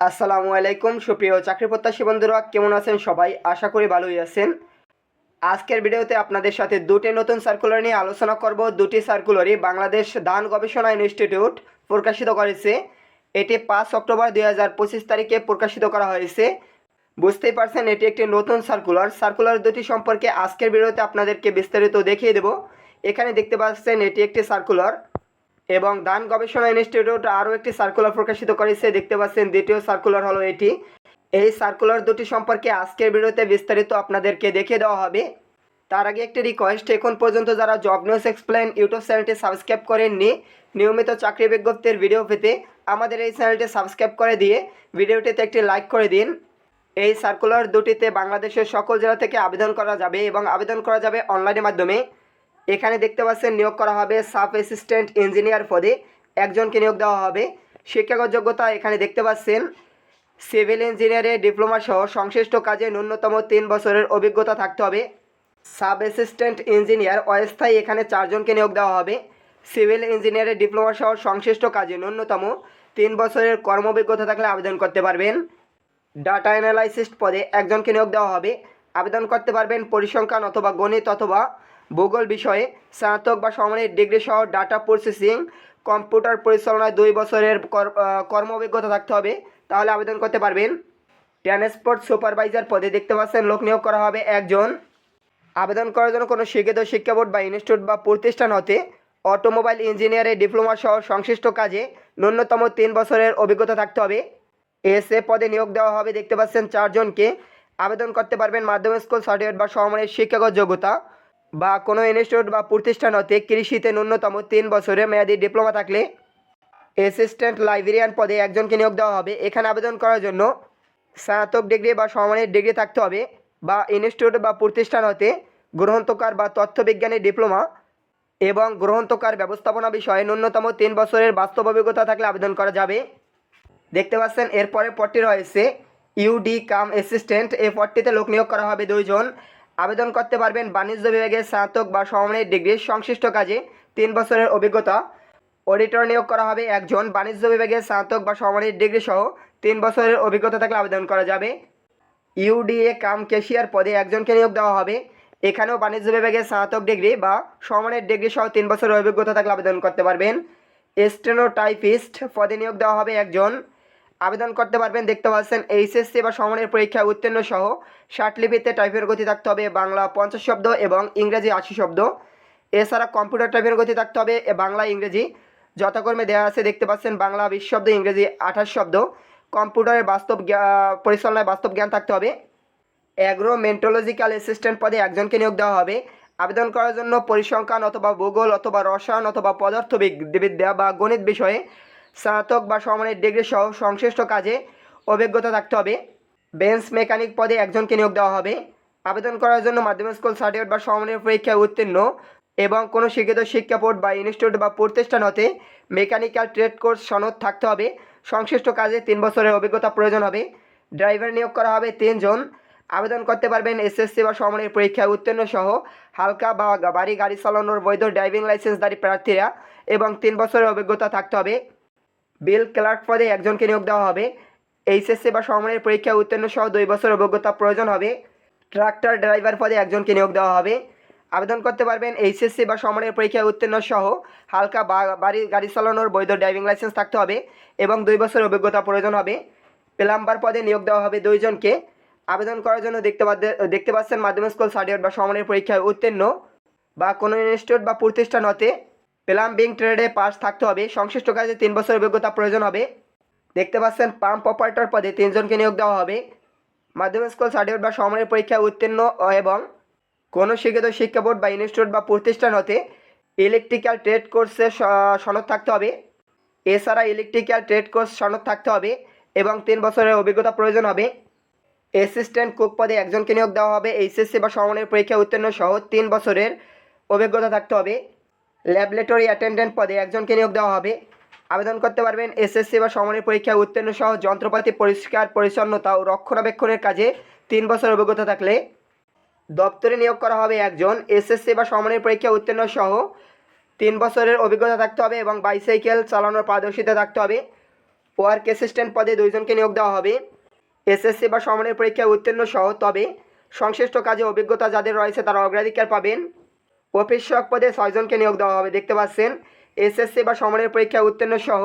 আসসালামু আলাইকুম, সুপ্রিয় চাকরি প্রত্যাশী বন্ধুরা, কেমন আছেন সবাই? আশা করি ভালোই আছেন। আজকের ভিডিওতে আপনাদের সাথে দুটি নতুন সার্কুলার নিয়ে আলোচনা করব। দুটি সার্কুলারই বাংলাদেশ ধান গবেষণা ইনস্টিটিউট প্রকাশিত করেছে। এটি পাঁচ অক্টোবর দুই হাজার পঁচিশ তারিখে প্রকাশিত করা হয়েছে। বুঝতেই পারছেন, এটি একটি নতুন সার্কুলার সার্কুলার দুটি সম্পর্কে আজকের ভিডিওতে আপনাদেরকে বিস্তারিত দেখিয়ে দেব। এখানে দেখতে পাচ্ছেন, এটি একটি সার্কুলার এবং ধান গবেষণা ইনস্টিটিউট আরও একটি সার্কুলার প্রকাশিত করেছে। দেখতে পাচ্ছেন, দ্বিতীয় সার্কুলার হলো এটি। এই সার্কুলার দুটি সম্পর্কে আজকের ভিডিওতে বিস্তারিত আপনাদেরকে দেখিয়ে দেওয়া হবে। তার আগে একটি রিকোয়েস্ট এখন পর্যন্ত যারা জব নিউজ এক্সপ্লেন ইউটিউব চ্যানেলটি সাবস্ক্রাইব করেননি, নিয়মিত চাকরি বিজ্ঞপ্তির ভিডিও পেতে আমাদের এই চ্যানেলটি সাবস্ক্রাইব করে দিয়ে ভিডিওটিতে একটি লাইক করে দিন। এই সার্কুলার দুটিতে বাংলাদেশের সকল জেলা থেকে আবেদন করা যাবে এবং আবেদন করা যাবে অনলাইনের মাধ্যমে। এখানে দেখতে পাচ্ছেন নিয়োগ করা হবে সাব অ্যাসিস্ট্যান্ট ইঞ্জিনিয়ার পদে। একজনকে নিয়োগ দেওয়া হবে। শিক্ষাগত যোগ্যতা এখানে দেখতে পাচ্ছেন। সিভিল ইঞ্জিনিয়ারে ডিপ্লোমা সহ সংশ্লিষ্ট কাজে ন্যূনতম তিন বছরের অভিজ্ঞতা থাকতে হবে। সাব অ্যাসিস্ট্যান্ট ইঞ্জিনিয়ার অস্থায়ী এখানে চারজনকে নিয়োগ দেওয়া হবে। সিভিল ইঞ্জিনিয়ারে ডিপ্লোমা সহ সংশ্লিষ্ট কাজে ন্যূনতম তিন বছরের কর্ম অভিজ্ঞতা থাকলে আবেদন করতে পারবেন। ডাটা অ্যানালাইসিস্ট পদে একজনকে নিয়োগ দেওয়া হবে। আবেদন করতে পারবেন পরিসংখ্যান অথবা গণিত অথবা ভূগোল বিষয়ে স্নাতক বা সমানের ডিগ্রি সহ ডাটা প্রসেসিং কম্পিউটার পরিচালনায় দুই বছরের কর- কর্ম অভিজ্ঞতা থাকতে হবে। তাহলে আবেদন করতে পারবেন। ট্রান্সপোর্ট সুপারভাইজার পদে দেখতে পাচ্ছেন, লোক নিয়োগ করা হবে একজন। আবেদন করার জন্য কোনো শিক্ষিত শিক্ষা বোর্ড বা ইনস্টিটিউট বা প্রতিষ্ঠান হতে অটোমোবাইল ইঞ্জিনিয়ারে ডিপ্লোমা সহ সংশ্লিষ্ট কাজে ন্যূনতম তিন বছরের অভিজ্ঞতা থাকতে হবে। এস এ পদে নিয়োগ দেওয়া হবে, দেখতে পাচ্ছেন চারজনকে। আবেদন করতে পারবেন মাধ্যমিক স্কুল সার্টিফিকেট বা সমমানের শিক্ষাগত যোগ্যতা। বা কোনো ইনস্টিটিউট বা প্রতিষ্ঠান হতে কৃষিতে ন্যূনতম তিন বছরের মেয়াদি ডিপ্লোমা থাকলে অ্যাসিস্ট্যান্ট লাইব্রেরিয়ান পদে একজনকে নিয়োগ দেওয়া হবে। এখানে আবেদন করার জন্য স্নাতক ডিগ্রি বা সমমানের ডিগ্রি থাকতে হবে বা ইনস্টিটিউট বা প্রতিষ্ঠান হতে গ্রন্থকার বা তথ্যবিজ্ঞানের ডিপ্লোমা এবং গ্রন্থকার ব্যবস্থাপনা বিষয়ে ন্যূনতম তিন বছরের বাস্তব অভিজ্ঞতা থাকলে আবেদন করা যাবে। দেখতে পাচ্ছেন এরপরে পদটি রয়েছে ইউডি কাম অ্যাসিস্ট্যান্ট এই পদটিতে লোক নিয়োগ করা হবে দুইজন। আবেদন করতে পারবেন বাণিজ্য বিভাগের স্নাতক বা সমমানের ডিগ্রি সংশ্লিষ্ট কাজে তিন বছরের অভিজ্ঞতা। অডিটর নিয়োগ করা হবে একজন বাণিজ্য বিভাগের স্নাতক বা সমমানের ডিগ্রি সহ তিন বছরের অভিজ্ঞতা থাকলে আবেদন করা যাবে। ইউডিএ কাম ক্যাশিয়ার পদে একজনকে নিয়োগ দেওয়া হবে। এখানেও বাণিজ্য বিভাগের স্নাতক ডিগ্রি বা সমানের ডিগ্রি সহ তিন বছরের অভিজ্ঞতা থাকলে আবেদন করতে পারবেন। স্টেনোটাইপিস্ট পদে নিয়োগ দেওয়া হবে একজন আবেদন করতে পারবেন, দেখতে পাচ্ছেন এইচএসসি বা সমানের পরীক্ষা উত্তীর্ণ সহ লিপিতে টাইপের গতি থাকতে হবে, বাংলা পঞ্চাশ শব্দ এবং ইংরেজি আশি শব্দ। এছাড়া কম্পিউটার টাইপের গতি থাকতে হবে বাংলা, ইংরেজি যথাক্রমে দেওয়া আছে, দেখতে পাচ্ছেন বাংলা বিশ শব্দ, ইংরেজি আঠাশ শব্দ। কম্পিউটারের বাস্তব পরিচালনায় বাস্তব জ্ঞান থাকতে হবে। অ্যাগ্রো মেন্টোলজিক্যাল অ্যাসিস্ট্যান্ট পদে একজনকে নিয়োগ দেওয়া হবে। আবেদন করার জন্য পরিসংখ্যান অথবা ভূগোল অথবা রসায়ন অথবা পদার্থবিদ্যা বা গণিত বিষয়ে স্নাতক বা সমানের ডিগ্রি সহ সংশ্লিষ্ট কাজে অভিজ্ঞতা থাকতে হবে। বেঞ্চ মেকানিক পদে একজনকে নিয়োগ দেওয়া হবে। আবেদন করার জন্য মাধ্যমিক স্কুল সার্টিফিকেট বা সমানের পরীক্ষায় উত্তীর্ণ এবং কোনো শিক্ষিত শিক্ষা বোর্ড বা ইনস্টিটিউট বা প্রতিষ্ঠান হতে মেকানিক্যাল ট্রেড কোর্স সনদ থাকতে হবে। সংশ্লিষ্ট কাজে তিন বছরের অভিজ্ঞতা প্রয়োজন হবে। ড্রাইভার নিয়োগ করা হবে তিনজন। আবেদন করতে পারবেন এসএসসি বা সমানের পরীক্ষায় উত্তীর্ণ সহ হালকা বা ভারী গাড়ি চালানোর বৈধ ড্রাইভিং লাইসেন্সধারী প্রার্থীরা এবং তিন বছরের অভিজ্ঞতা থাকতে হবে। বিল ক্লার্ক পদে একজনকে নিয়োগ দেওয়া হবে। এইচএসসি বা সমানের পরীক্ষায় উত্তীর্ণ সহ দুই বছর অভিজ্ঞতা প্রয়োজন হবে। ট্রাক্টর ড্রাইভার পদে একজনকে নিয়োগ দেওয়া হবে। আবেদন করতে পারবেন এইচএসসি বা সমানের পরীক্ষায় উত্তীর্ণ সহ হালকা বাড়ি গাড়ি চালানোর বৈধ ড্রাইভিং লাইসেন্স থাকতে হবে এবং দুই বছর অভিজ্ঞতা প্রয়োজন হবে। প্লাম্বার পদে নিয়োগ দেওয়া হবে দুইজনকে। আবেদন করার জন্য দেখতে দেখতে পাচ্ছেন মাধ্যমিক স্কুল সার্টিফিকেট বা সমানের পরীক্ষায় উত্তীর্ণ বা কোনো ইনস্টিটিউট বা প্রতিষ্ঠান হতে প্লাম্বিং ট্রেডে পাস থাকতে হবে। সংশ্লিষ্ট কাজে তিন বছর অভিজ্ঞতা প্রয়োজন হবে। দেখতে পাচ্ছেন পাম্প অপারেটর পদে তিনজনকে নিয়োগ দেওয়া হবে। মাধ্যমিক স্কুল সার্টিফিকেট বা সমানের পরীক্ষায় উত্তীর্ণ এবং কোনো শিক্ষিত শিক্ষা বোর্ড বা ইনস্টিটিউট বা প্রতিষ্ঠান হতে ইলেকট্রিক্যাল ট্রেড কোর্সের সনদ থাকতে হবে। এছাড়া ইলেকট্রিক্যাল ট্রেড কোর্স সনদ থাকতে হবে এবং তিন বছরের অভিজ্ঞতা প্রয়োজন হবে। অ্যাসিস্ট্যান্ট কুক পদে একজনকে নিয়োগ দেওয়া হবে। এইচএসসি বা সমানের পরীক্ষা উত্তীর্ণ সহ তিন বছরের অভিজ্ঞতা থাকতে হবে। ল্যাবরেটরি অ্যাটেন্ডেন্ট পদে একজনকে নিয়োগ দেওয়া হবে। আবেদন করতে পারবেন এসএসসি বা সমানের পরীক্ষায় উত্তীর্ণ সহ যন্ত্রপাতি পরিষ্কার, পরিচ্ছন্নতা ও রক্ষণাবেক্ষণের কাজে তিন বছর অভিজ্ঞতা থাকলে দপ্তরে নিয়োগ করা হবে একজন। এসএসসি বা সমানের পরীক্ষা উত্তীর্ণ সহ তিন বছরের অভিজ্ঞতা থাকতে হবে এবং বাইসাইকেল চালানোর পারদর্শিতা থাকতে হবে। ওয়ার্ক অ্যাসিস্ট্যান্ট পদে দুইজনকে নিয়োগ দেওয়া হবে। এসএসসি বা সমানের পরীক্ষায় উত্তীর্ণ সহ তবে সংশ্লিষ্ট কাজে অভিজ্ঞতা যাদের রয়েছে তারা অগ্রাধিকার পাবেন। অফিস পদে ছয়জনকে নিয়োগ দেওয়া হবে। দেখতে পাচ্ছেন এসএসসি বা সমানের পরীক্ষায় উত্তীর্ণ সহ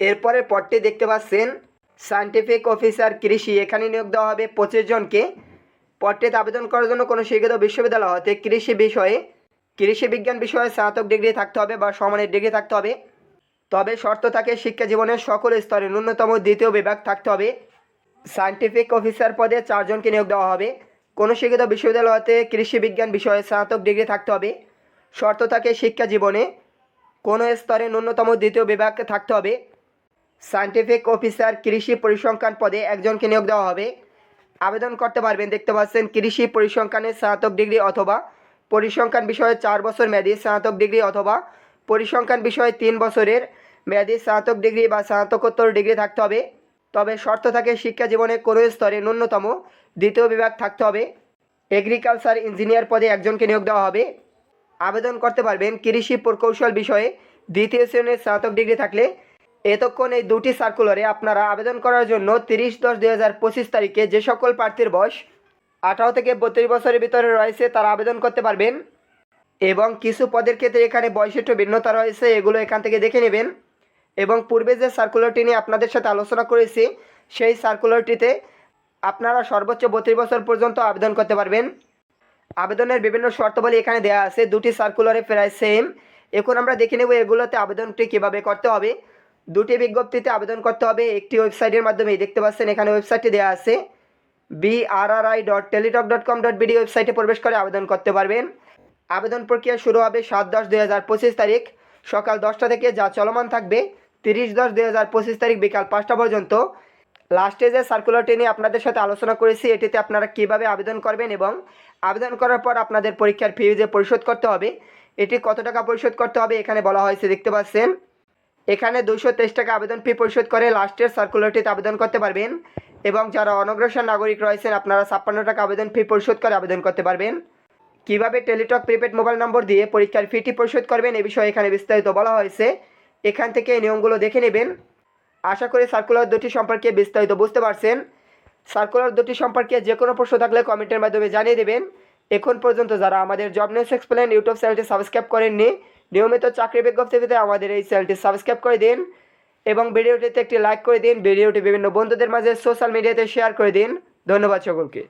এরপরের পদটি দেখতে পাচ্ছেন সায়েন্টিফিক অফিসার কৃষি। এখানে নিয়োগ দেওয়া হবে পঁচিশ জনকে। পদটিতে আবেদন করার জন্য কোনো শিক্ষিত বিশ্ববিদ্যালয় হতে কৃষি বিষয়ে, কৃষি বিজ্ঞান বিষয়ে স্নাতক ডিগ্রি থাকতে হবে বা সমানের ডিগ্রি থাকতে হবে। তবে শর্ত থাকে শিক্ষা জীবনের সকল স্তরে ন্যূনতম দ্বিতীয় বিভাগ থাকতে হবে। সায়েন্টিফিক অফিসার পদে চারজনকে নিয়োগ দেওয়া হবে। কোনো শিক্ষিত বিশ্ববিদ্যালয় হতে কৃষি বিজ্ঞান বিষয়ে স্নাতক ডিগ্রি থাকতে হবে। শর্ত থাকে শিক্ষা জীবনে কোনো স্তরে ন্যূনতম দ্বিতীয় বিভাগ থাকতে হবে। সায়েন্টিফিক অফিসার কৃষি পরিসংখ্যান পদে একজনকে নিয়োগ দেওয়া হবে। আবেদন করতে পারবেন, দেখতে পাচ্ছেন, কৃষি পরিসংখ্যানে স্নাতক ডিগ্রি অথবা পরিসংখ্যান বিষয়ে চার বছর মেয়াদী স্নাতক ডিগ্রি অথবা পরিসংখ্যান বিষয়ে তিন বছরের মেয়াদী স্নাতক ডিগ্রি বা স্নাতকোত্তর ডিগ্রি থাকতে হবে। তবে শর্ত থাকে, শিক্ষা জীবনে কোনো স্তরে ন্যূনতম দ্বিতীয় বিভাগ থাকতে হবে। এগ্রিকালচার ইঞ্জিনিয়ার পদে একজনকে নিয়োগ দেওয়া হবে। আবেদন করতে পারবেন, কৃষি প্রকৌশল বিষয়ে দ্বিতীয় শ্রেণির স্নাতক ডিগ্রি থাকলে এতক্ষণ এই দুটি সার্কুলারে আপনারা আবেদন করার জন্য তিরিশ দশ দুই হাজার পঁচিশ তারিখে যে সকল প্রার্থীর বয়স আঠারো থেকে বত্রিশ বছরের ভিতরে রয়েছে তারা আবেদন করতে পারবেন এবং কিছু পদের ক্ষেত্রে এখানে একটু ভিন্নতা রয়েছে, এগুলো এখান থেকে দেখে নেবেন। এবং পূর্বে যে সার্কুলারটি নিয়ে আপনাদের সাথে আলোচনা করেছি, সেই সার্কুলারটিতে আপনারা সর্বোচ্চ বত্রিশ বছর পর্যন্ত আবেদন করতে পারবেন। আবেদনের বিভিন্ন শর্তাবলী এখানে দেওয়া আছে, দুটি সার্কুলারে প্রায় সেম এখন আমরা দেখে নেব এগুলোতে আবেদনটি কীভাবে করতে হবে। দুটি বিজ্ঞপ্তিতে আবেদন করতে হবে। একটি ওয়েবসাইটের মাধ্যমে দেখতে পাচ্ছেন, এখানে ওয়েবসাইটটি দেওয়া আছে। BRRI dot Teletalk dot com dot BD ওয়েবসাইটে প্রবেশ করে আবেদন করতে পারবেন। আবেদন প্রক্রিয়া শুরু হবে সাত দশ দুই হাজার পঁচিশ তারিখ। সকাল দশটা থেকে যা চলমান থাকবে, তিরিশ দশ দুই হাজার পঁচিশ তারিখ বিকাল পাঁচটা পর্যন্ত। লাস্টে যে সার্কুলারটি নিয়ে আপনাদের সাথে আলোচনা করেছি, এটিতে আপনারা কীভাবে আবেদন করবেন এবং আবেদন করার পর আপনাদের পরীক্ষার ফি যে পরিশোধ করতে হবে, এটি কত টাকা পরিশোধ করতে হবে এখানে বলা হয়েছে, দেখতে পাচ্ছেন। এখানে দুশো তেইশ টাকা আবেদন ফি পরিশোধ করে লাস্টের সার্কুলারটিতে আবেদন করতে পারবেন এবং যারা অনগ্রসর নাগরিক রয়েছেন, আপনারা ছাপ্পান্ন টাকা আবেদন ফি পরিশোধ করে আবেদন করতে পারবেন। কীভাবে টেলিটক প্রিপেড মোবাইল নম্বর দিয়ে পরীক্ষার ফিটি পরিশোধ করবেন, এ বিষয়ে এখানে বিস্তারিত বলা হয়েছে। এখান থেকে এই নিয়মগুলো দেখে নেবেন। আশা করি সার্কুলার দুটি সম্পর্কে বিস্তারিত বুঝতে পারছেন। সার্কুলার দুটি সম্পর্কে যে কোনো প্রশ্ন থাকলে কমেন্টের মাধ্যমে জানিয়ে দেবেন। এখন পর্যন্ত যারা আমাদের জব নিউজ এক্সপ্লেন ইউটিউব চ্যানেলটি সাবস্ক্রাইব করেননি নিয়মিত চাকরি বিজ্ঞপ্তি পেতে আমাদের এই চ্যানেলটি সাবস্ক্রাইব করে দিন এবং ভিডিওটিতে একটি লাইক করে দিন। ভিডিওটি বিভিন্ন বন্ধুদের মাঝে সোশ্যাল মিডিয়াতে শেয়ার করে দিন। ধন্যবাদ সকলকে।